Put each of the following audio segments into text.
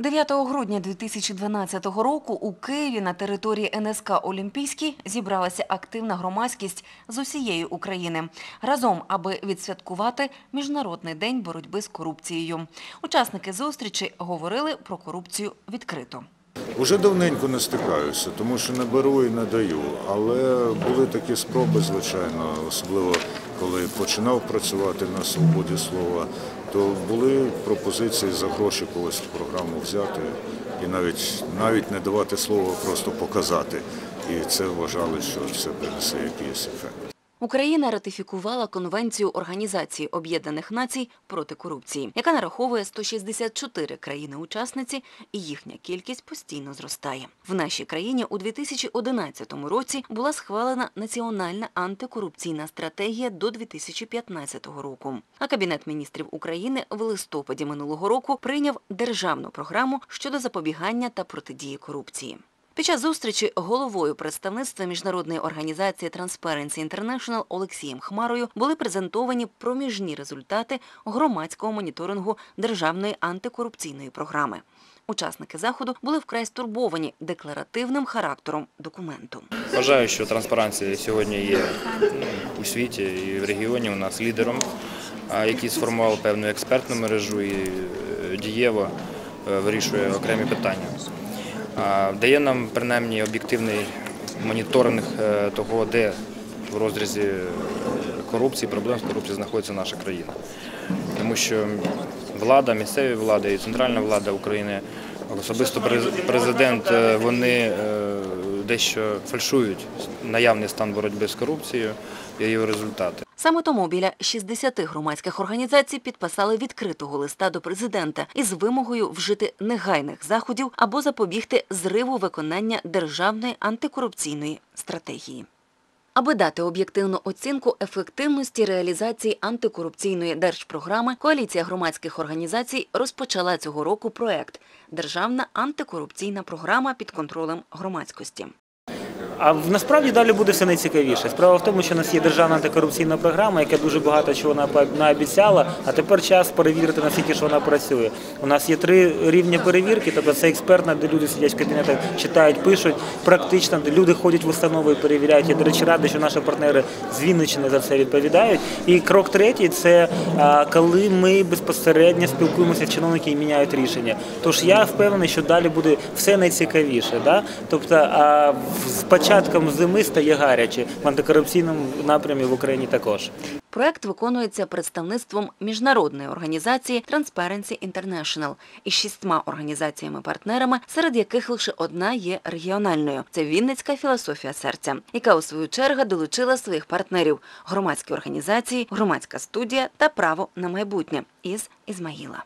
9 грудня 2012 року у Києві на території НСК Олімпійський зібралася активна громадськість з усієї України разом, аби відсвяткувати Міжнародний день боротьби з корупцією. Учасники зустрічі говорили про корупцію відкрито. Уже давненько не стикаюся, тому що не беру і не даю. Але були такі спроби, звичайно, особливо коли починав працювати на свободі слова, то були пропозиції за гроші когось в програму взяти і навіть навіть не давати слово, а просто показати. І це вважали, що це принесе якийсь ефект. Україна ратифікувала Конвенцію Організації Об'єднаних Націй проти корупції, яка нараховує 164 країни-учасниці, і їхня кількість постійно зростає. В нашій країні у 2011 році була схвалена Національна антикорупційна стратегія до 2015 року. А Кабінет міністрів України в листопаді минулого року прийняв державну програму щодо запобігання та протидії корупції. Під час зустрічі головою представництва міжнародної організації Transparency International Олексієм Хмарою були презентовані проміжні результати громадського моніторингу державної антикорупційної програми. Учасники заходу були вкрай стурбовані декларативним характером документу. Вважаю, що транспаранція сьогодні є ну, у світі і в регіоні у нас лідером, який сформував певну експертну мережу і е, дієво е, вирішує окремі питання. Дає нам принаймні об'єктивний моніторинг е, того, де в розрізі е, корупції, проблем з корупцією знаходиться наша країна. Тому що влада, місцеві влади і центральна влада України, особисто президент, е, вони дещо фальшують наявний стан боротьби з корупцією і його результати. Саме тому біля 60 громадських організацій підписали відкритого листа до президента із вимогою вжити негайних заходів або запобігти зриву виконання державної антикорупційної стратегії. Аби дати об'єктивну оцінку ефективності реалізації антикорупційної держпрограми, коаліція громадських організацій розпочала цього року проект Державна антикорупційна програма під контролем громадськості. А насправді далі буде все найцікавіше. Справа в тому, що у нас є державна антикорупційна програма, яка дуже багато чого наобіцяла, а тепер час перевірити, наскільки ж вона працює. У нас є три рівні перевірки, тобто це експертна, де люди сидять в кабінетах, читають, пишуть, практична, де люди ходять в установи і перевіряють. Я, до речі, радий, що наші партнери з Вінниччини за це відповідають. І крок третій це коли ми безпосередньо спілкуємося з чиновниками і міняють рішення. Тож я впевнений, що далі буде все найцікавіше. Да? Тобто з початком зими стає гаряче в антикорупційному напрямі в Україні також. Проект виконується представництвом міжнародної організації Transparency International із шістьма організаціями-партнерами, серед яких лише одна є регіональною. Це Вінницька філософія серця, яка у свою чергу долучила своїх партнерів громадські організації, громадська студія та право на майбутнє із Ізмаїла.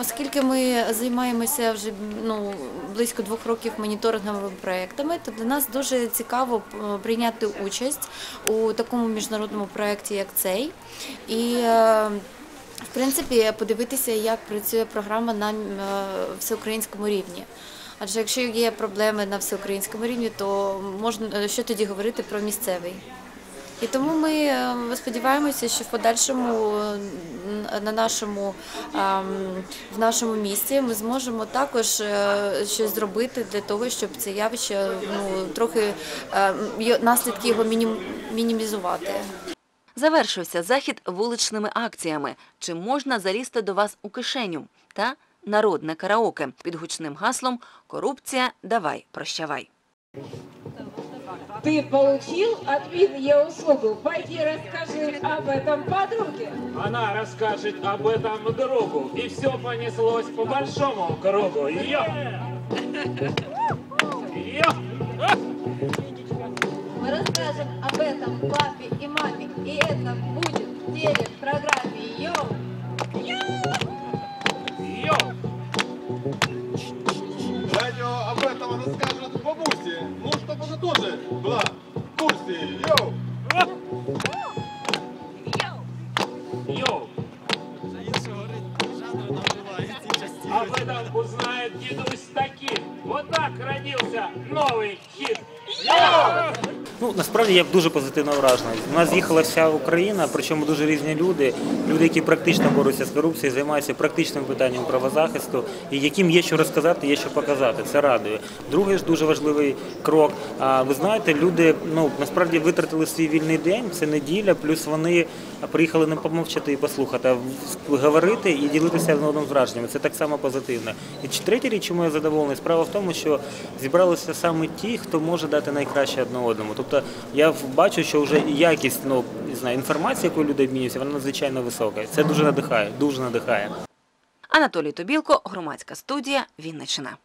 Оскільки ми займаємося вже ну, близько двох років моніторинговими проектами, то для нас дуже цікаво е, прийняти участь у такому міжнародному проєкті, як цей. І е, в принципі подивитися, як працює програма на е, всеукраїнському рівні. Адже якщо є проблеми на всеукраїнському рівні, то можна що тоді говорити про місцевий? І тому ми е, сподіваємося, що в подальшому е, на нашому ем, в нашому місті ми зможемо також е, щось зробити для того, щоб це явище ну трохи е, наслідки його мінім- мінімізувати. Завершився захід вуличними акціями. Чи можна залізти до вас у кишеню? Та народне караоке під гучним гаслом Корупція, давай, прощавай. Ты получил от Вин услугу. Пойди расскажи об этом подруге. Она расскажет об этом другу, и все понеслось по большому кругу. Йо! Йо! Мы расскажем об этом папе и маме, и это будет в телепрограмме Йоу! Йо! Радио об этом расскажет тоже была в курсе. Йоу! Йо! Об этом узнает дедусь таким. Вот так родился новый хит. Йо! Ну насправді я дуже позитивно вражений. У нас з'їхала вся Україна, причому дуже різні люди. Люди, які практично борються з корупцією, займаються практичним питанням правозахисту, і яким є що розказати, є що показати. Це радує. Другий ж дуже важливий крок. А ви знаєте, люди ну насправді витратили свій вільний день. Це неділя, плюс вони приїхали не помовчати і послухати, а говорити і ділитися одним одним враженнями. Це так само позитивно. І третя річ, чому я задоволений, справа в тому, що зібралися саме ті, хто може дати найкраще одне одному. Тобто я бачу, що вже якість ну не знаю, інформації, яку люди обмінюються, вона надзвичайно висока. Це дуже надихає, дуже надихає. Анатолій Тобілко, громадська студія, Вінниччина.